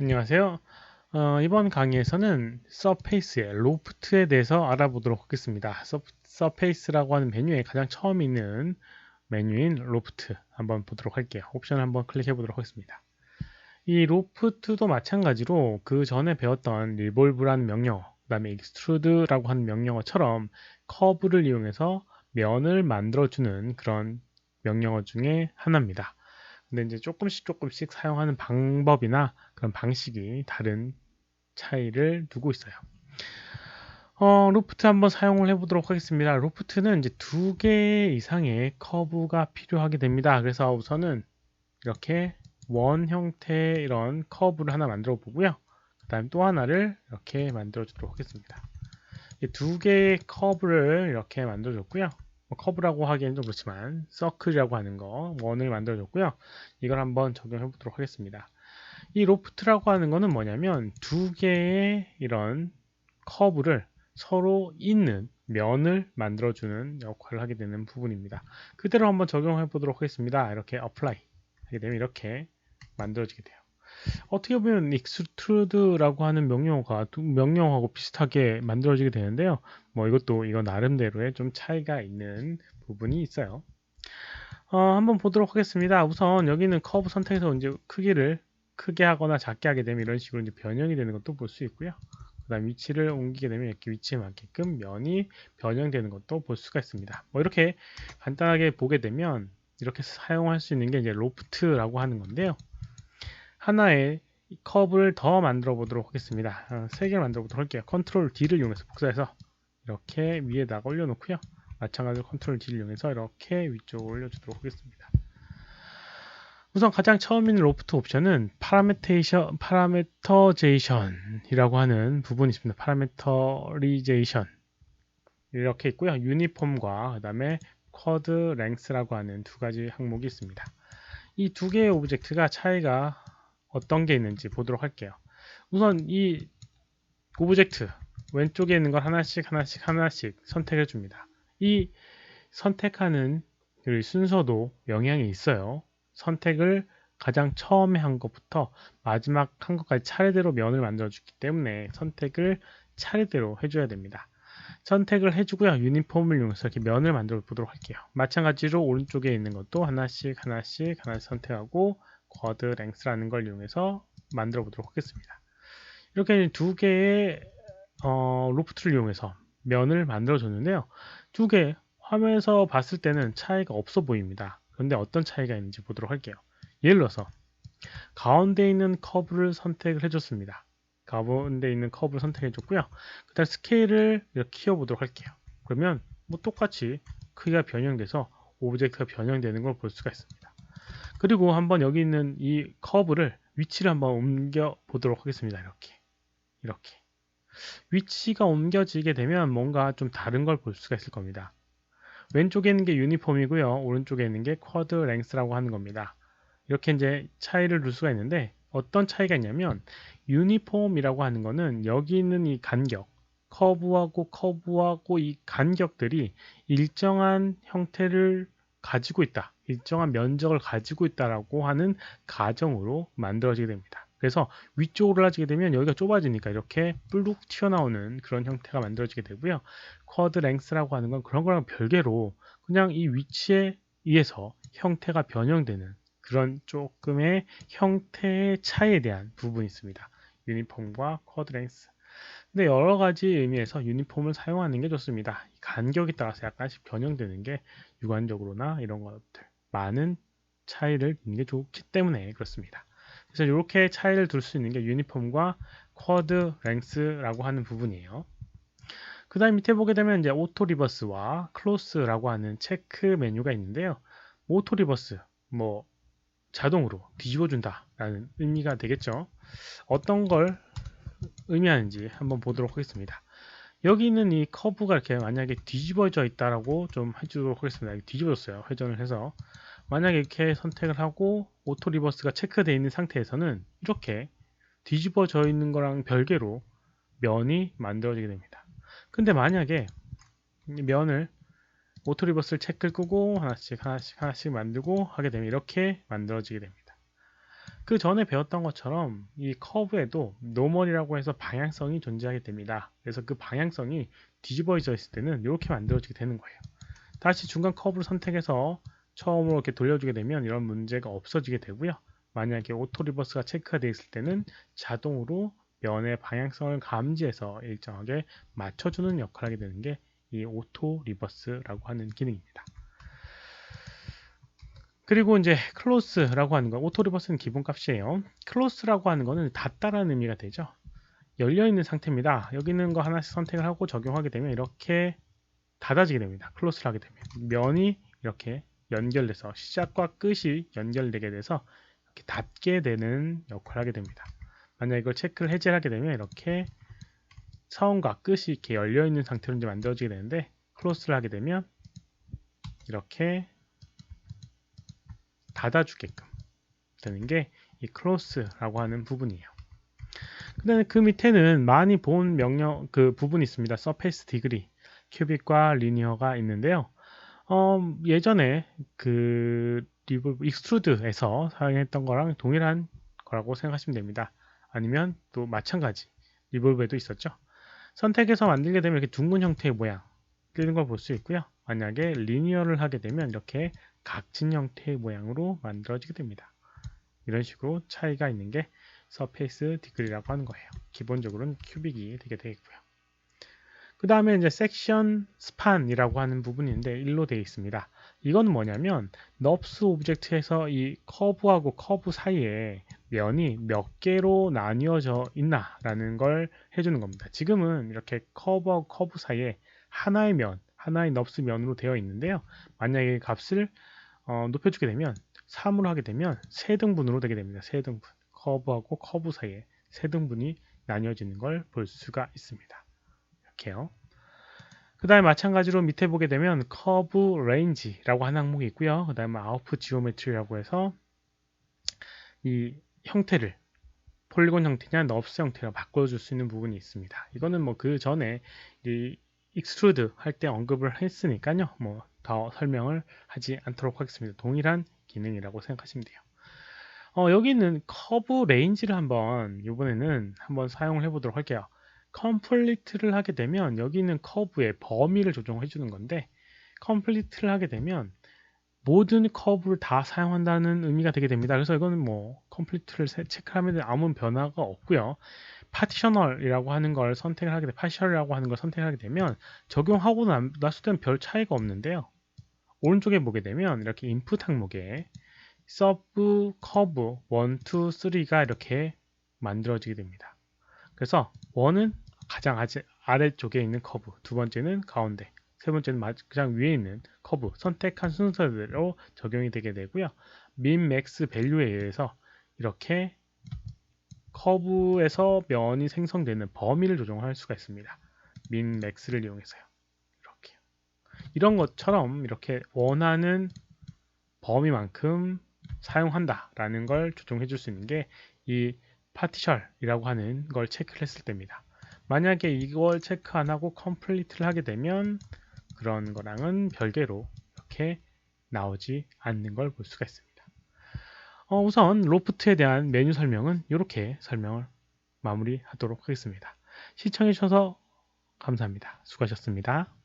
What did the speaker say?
안녕하세요. 어, 이번 강의에서는 서페이스의 로프트에 대해서 알아보도록 하겠습니다. 서, 서페이스라고 하는 메뉴에 가장 처음 있는 메뉴인 로프트 한번 보도록 할게요. 옵션 한번 클릭해 보도록 하겠습니다. 이 로프트도 마찬가지로 그 전에 배웠던 리볼브라는 명령어, 그 다음에 익스트루드라고 하는 명령어처럼 커브를 이용해서 면을 만들어주는 그런 명령어 중에 하나입니다. 근데 이제 조금씩 조금씩 사용하는 방법이나 그런 방식이 다른 차이를 두고 있어요. 어, 로프트 한번 사용을 해보도록 하겠습니다. 로프트는 이제 두 개 이상의 커브가 필요하게 됩니다. 그래서 우선은 이렇게 원 형태의 이런 커브를 하나 만들어 보고요. 그 다음 또 하나를 이렇게 만들어 주도록 하겠습니다. 두 개의 커브를 이렇게 만들어 줬고요. 뭐 커브라고 하기엔 좀 그렇지만 서클이라고 하는 거 원을 만들어 줬고요. 이걸 한번 적용해 보도록 하겠습니다. 이 로프트라고 하는 거는 뭐냐면 두 개의 이런 커브를 서로 있는 면을 만들어주는 역할을 하게 되는 부분입니다. 그대로 한번 적용해 보도록 하겠습니다. 이렇게 apply 하게 되면 이렇게 만들어지게 돼요. 어떻게 보면 extrude라고 하는 명령어가 명령어하고 비슷하게 만들어지게 되는데요. 뭐 이것도 이거 나름대로의 좀 차이가 있는 부분이 있어요. 어, 한번 보도록 하겠습니다. 우선 여기는 커브 선택해서 이제 크기를 크게 하거나 작게 하게 되면 이런 식으로 이제 변형이 되는 것도 볼 수 있고요. 그 다음 위치를 옮기게 되면 이렇게 위치에 맞게끔 면이 변형되는 것도 볼 수가 있습니다. 뭐 이렇게 간단하게 보게 되면 이렇게 사용할 수 있는 게 이제 로프트라고 하는 건데요. 하나의 커브를 더 만들어 보도록 하겠습니다. 어, 세 개를 만들어 보도록 할게요. 컨트롤 D를 이용해서 복사해서 이렇게 위에다가 올려놓고요. 마찬가지로 컨트롤 D를 이용해서 이렇게 위쪽으로 올려주도록 하겠습니다. 우선 가장 처음 있는 로프트 옵션은 파라메테이션, 파라메터제이션이라고 하는 부분이 있습니다. 파라메터리제이션 이렇게 있고요. 유니폼과 그 다음에 쿼드 랭스라고 하는 두 가지 항목이 있습니다. 이 두 개의 오브젝트가 차이가 어떤 게 있는지 보도록 할게요. 우선 이 오브젝트 왼쪽에 있는 걸 하나씩 하나씩 하나씩 선택해 줍니다. 이 선택하는 순서도 영향이 있어요. 선택을 가장 처음에 한 것부터 마지막 한 것까지 차례대로 면을 만들어 주기 때문에 선택을 차례대로 해줘야 됩니다. 선택을 해주고요. 유니폼을 이용해서 이렇게 면을 만들어 보도록 할게요. 마찬가지로 오른쪽에 있는 것도 하나씩 하나씩 하나씩 선택하고 쿼드 랭스라는 걸 이용해서 만들어 보도록 하겠습니다. 이렇게 두 개의 어, 로프트를 이용해서 면을 만들어 줬는데요. 두 개 화면에서 봤을 때는 차이가 없어 보입니다. 그런데 어떤 차이가 있는지 보도록 할게요. 예를 들어서 가운데 있는 커브를 선택을 해줬습니다. 가운데 있는 커브를 선택해 줬고요. 그 다음 스케일을 이렇게 키워보도록 할게요. 그러면 뭐 똑같이 크기가 변형돼서 오브젝트가 변형되는 걸 볼 수가 있습니다. 그리고 한번 여기 있는 이 커브를 위치를 한번 옮겨 보도록 하겠습니다. 이렇게 이렇게 위치가 옮겨지게 되면 뭔가 좀 다른 걸 볼 수가 있을 겁니다. 왼쪽에 있는 게 유니폼이고요. 오른쪽에 있는 게 쿼드 랭스라고 하는 겁니다. 이렇게 이제 차이를 둘 수가 있는데 어떤 차이가 있냐면 유니폼이라고 하는 거는 여기 있는 이 간격 커브하고 커브하고 이 간격들이 일정한 형태를 가지고 있다. 일정한 면적을 가지고 있다라고 하는 가정으로 만들어지게 됩니다. 그래서 위쪽으로 올라지게 되면 여기가 좁아지니까 이렇게 뿔룩 튀어나오는 그런 형태가 만들어지게 되고요. 쿼드 랭스라고 하는 건 그런 거랑 별개로 그냥 이 위치에 의해서 형태가 변형되는 그런 조금의 형태의 차이에 대한 부분이 있습니다. 유니폼과 쿼드 랭스. 근데 여러 가지 의미에서 유니폼을 사용하는 게 좋습니다. 간격에 따라서 약간씩 변형되는 게 육안적으로나 이런 것들 많은 차이를 두는 게 좋기 때문에 그렇습니다. 그래서 이렇게 차이를 둘 수 있는 게 유니폼과 쿼드 랭스라고 하는 부분이에요. 그 다음 밑에 보게 되면 이제 오토 리버스와 클로스라고 하는 체크 메뉴가 있는데요. 오토 리버스, 뭐 자동으로 뒤집어 준다라는 의미가 되겠죠. 어떤 걸 의미하는지 한번 보도록 하겠습니다. 여기 있는 이 커브가 이렇게 만약에 뒤집어져 있다라고 좀 해주도록 하겠습니다. 뒤집어졌어요. 회전을 해서 만약에 이렇게 선택을 하고 오토 리버스가 체크되어 있는 상태에서는 이렇게 뒤집어져 있는 거랑 별개로 면이 만들어지게 됩니다. 근데 만약에 면을 오토 리버스를 체크를 끄고 하나씩 하나씩 하나씩 만들고 하게 되면 이렇게 만들어지게 됩니다. 그 전에 배웠던 것처럼 이 커브에도 노멀이라고 해서 방향성이 존재하게 됩니다. 그래서 그 방향성이 뒤집어져 있을 때는 이렇게 만들어지게 되는 거예요. 다시 중간 커브를 선택해서 처음으로 이렇게 돌려주게 되면 이런 문제가 없어지게 되고요. 만약에 오토 리버스가 체크가 되어 있을 때는 자동으로 면의 방향성을 감지해서 일정하게 맞춰주는 역할을 하게 되는 게 이 오토 리버스라고 하는 기능입니다. 그리고 이제 클로스라고 하는 거 오토 리버스는 기본 값이에요. 클로스라고 하는 거는 닫다라는 의미가 되죠. 열려 있는 상태입니다. 여기 있는 거 하나씩 선택을 하고 적용하게 되면 이렇게 닫아지게 됩니다. 클로스를 하게 되면 면이 이렇게 연결돼서 시작과 끝이 연결되게 돼서 이렇게 닫게 되는 역할을 하게 됩니다. 만약 이걸 체크를 해제를 하게 되면 이렇게 처음과 끝이 이렇게 열려 있는 상태로 이제 만들어지게 되는데 클로스를 하게 되면 이렇게 닫아주게끔 되는 게 이 클로스라고 하는 부분이에요. 그다음에 그 밑에는 많이 본 명령 그 부분이 있습니다. 서페이스 디그리, 큐빅과 리니어가 있는데요. 어, 예전에 그 리볼브 익스트루드에서 사용했던 거랑 동일한 거라고 생각하시면 됩니다. 아니면 또 마찬가지 리볼브에도 있었죠. 선택해서 만들게 되면 이렇게 둥근 형태의 모양 뜨는 걸 볼 수 있고요. 만약에 리니어를 하게 되면 이렇게 각진 형태의 모양으로 만들어지게 됩니다. 이런 식으로 차이가 있는 게 서페이스 디그리라고 하는 거예요. 기본적으로는 큐빅이 되게 되겠고요. 그 다음에 이제 섹션 스판이라고 하는 부분이 있는데 일로 되어 있습니다. 이건 뭐냐면 넙스 오브젝트에서 이 커브하고 커브 사이에 면이 몇 개로 나뉘어져 있나라는 걸 해주는 겁니다. 지금은 이렇게 커브하고 커브 사이에 하나의 면, 하나의 넙스 면으로 되어 있는데요. 만약에 값을 어, 높여주게 되면 3으로 하게 되면 세 등분으로 되게 됩니다. 세 등분. 커브하고 커브 사이에 세 등분이 나뉘어지는 걸 볼 수가 있습니다. 이렇게요. 그 다음에 마찬가지로 밑에 보게 되면 커브 레인지라고 하는 항목이 있고요. 그 다음에 아웃풋 지오메트리라고 해서 이 형태를 폴리곤 형태냐 넙스 형태로 바꿔줄 수 있는 부분이 있습니다. 이거는 뭐 그 전에 이 익스트루드 할 때 언급을 했으니까요. 뭐 더 설명을 하지 않도록 하겠습니다. 동일한 기능이라고 생각하시면 돼요. 어, 여기 있는 커브 레인지를 한번 이번에는 한번 사용을 해보도록 할게요. 컴플리트를 하게 되면 여기 있는 커브의 범위를 조정해 주는 건데 컴플리트를 하게 되면 모든 커브를 다 사용한다는 의미가 되게 됩니다. 그래서 이거는 뭐 컴플리트를 체크하면 아무 변화가 없고요. 파티셔널이라고 하는 걸 선택을 하게 되 파티셔널이라고 하는 걸 선택하게 되면 적용하고 났을 때는 별 차이가 없는데요. 오른쪽에 보게 되면 이렇게 인풋 항목에 서브 커브 1, 2, 3가 이렇게 만들어지게 됩니다. 그래서 1은 가장 아래쪽에 있는 커브, 두 번째는 가운데, 세 번째는 가장 위에 있는 커브 선택한 순서대로 적용이 되게 되고요. 민, 맥스, 밸류에 의해서 이렇게 커브에서 면이 생성되는 범위를 조정할 수가 있습니다. 민, 맥스를 이용해서요. 이렇게 이런 것처럼 이렇게 원하는 범위만큼 사용한다라는 걸 조정해 줄 수 있는 게이 파티셜이라고 하는 걸 체크를 했을 때입니다. 만약에 이걸 체크 안 하고 컴플리트를 하게 되면 그런 거랑은 별개로 이렇게 나오지 않는 걸 볼 수가 있습니다. 어, 우선 로프트에 대한 메뉴 설명은 이렇게 설명을 마무리하도록 하겠습니다. 시청해 주셔서 감사합니다. 수고하셨습니다.